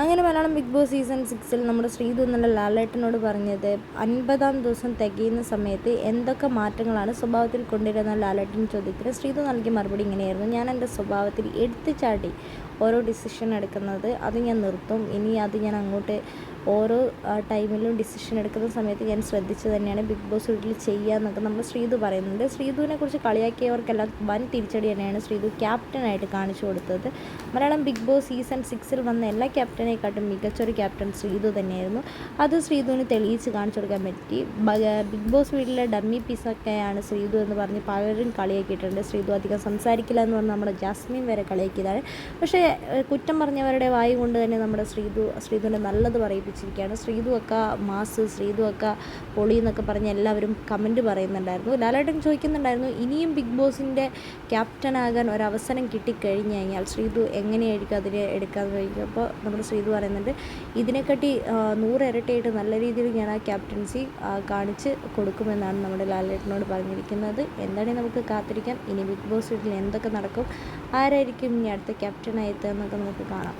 അങ്ങനെ Malayalam big boss season സിക്സിൽ നമ്മുടെ ശ്രീതു എന്നുള്ള ലാലേട്ടനോട് പറഞ്ഞത് അൻപതാം ദിവസം തികയുന്ന സമയത്ത് എന്തൊക്കെ മാറ്റങ്ങളാണ് സ്വഭാവത്തിൽ കൊണ്ടുവരുന്ന? ലാലേട്ടൻ ചോദ്യത്തിന് ശ്രീതു നൽകിയ മറുപടി ഇങ്ങനെയായിരുന്നു. ഞാൻ എന്റെ സ്വഭാവത്തിൽ എടുത്തു ചാടി ഓരോ ഡിസിഷൻ എടുക്കുന്നത് അത് ഞാൻ നിർത്തും. ഇനി അത് ഞാൻ അങ്ങോട്ട് ഓരോ ടൈമിലും ഡിസിഷൻ എടുക്കുന്ന സമയത്ത് ഞാൻ ശ്രദ്ധിച്ചു തന്നെയാണ് ബിഗ് ബോസ് വീട്ടിൽ ചെയ്യുക എന്നൊക്കെ നമ്മൾ ശ്രീതു പറയുന്നുണ്ട്. ശ്രീതുവിനെ കുറിച്ച് കളിയാക്കിയവർക്കെല്ലാം വൻ തിരിച്ചടി തന്നെയാണ് ശ്രീതു ക്യാപ്റ്റനായിട്ട് കാണിച്ചു കൊടുത്തത്. മലയാളം ബിഗ് ബോസ് സീസൺ സിക്സിൽ വന്ന എല്ലാ ക്യാപ്റ്റനെക്കാട്ടും മികച്ചൊരു ക്യാപ്റ്റൻ ശ്രീതു തന്നെയായിരുന്നു. അത് ശ്രീതുവിന് തെളിയിച്ച് കാണിച്ചു കൊടുക്കാൻ പറ്റി. ബിഗ് ബോസ് വീട്ടിലെ ഡമ്മി പീസൊക്കെയാണ് ശ്രീതു എന്ന് പറഞ്ഞ് പലരും കളിയാക്കിയിട്ടുണ്ട്. ശ്രീതു അധികം സംസാരിക്കില്ല എന്ന് പറഞ്ഞ് നമ്മുടെ ജാസ്മിൻ വരെ കളിയാക്കിയതാണ്. പക്ഷേ കുറ്റം പറഞ്ഞവരുടെ വായു കൊണ്ട് തന്നെ നമ്മുടെ ശ്രീതു ശ്രീതുവിനെ നല്ലത് പറയിപ്പിച്ചിരിക്കുകയാണ് ശ്രീതു അക്ക മാസ് ശ്രീതു അക്ക പൊളി എന്നൊക്കെ പറഞ്ഞ് എല്ലാവരും കമന്റ് പറയുന്നുണ്ടായിരുന്നു. ലാലേട്ടൻ ചോദിക്കുന്നുണ്ടായിരുന്നു ഇനിയും ബിഗ് ബോസിന്റെ ക്യാപ്റ്റനാകാൻ ഒരവസരം കിട്ടിക്കഴിഞ്ഞു കഴിഞ്ഞാൽ ശ്രീതു എങ്ങനെയായിരിക്കും അതിനെ എടുക്കാമെന്ന് ചോദിക്കുമ്പോൾ നമ്മുടെ ശ്രീതു പറയുന്നുണ്ട് ഇതിനെക്കാട്ടി നൂറ് ഇരട്ടിയായിട്ട് നല്ല രീതിയിൽ ഞാൻ ആ ക്യാപ്റ്റൻസി കാണിച്ച് കൊടുക്കുമെന്നാണ് നമ്മുടെ ലാലേട്ടനോട് പറഞ്ഞിരിക്കുന്നത്. എന്താണെങ്കിൽ നമുക്ക് കാത്തിരിക്കാം. ഇനി ബിഗ് ബോസ് വീട്ടിൽ എന്തൊക്കെ നടക്കും ആരായിരിക്കും ഇനി അടുത്ത ക്യാപ്റ്റനായി എന്നൊക്കെ നമുക്ക് കാണാം.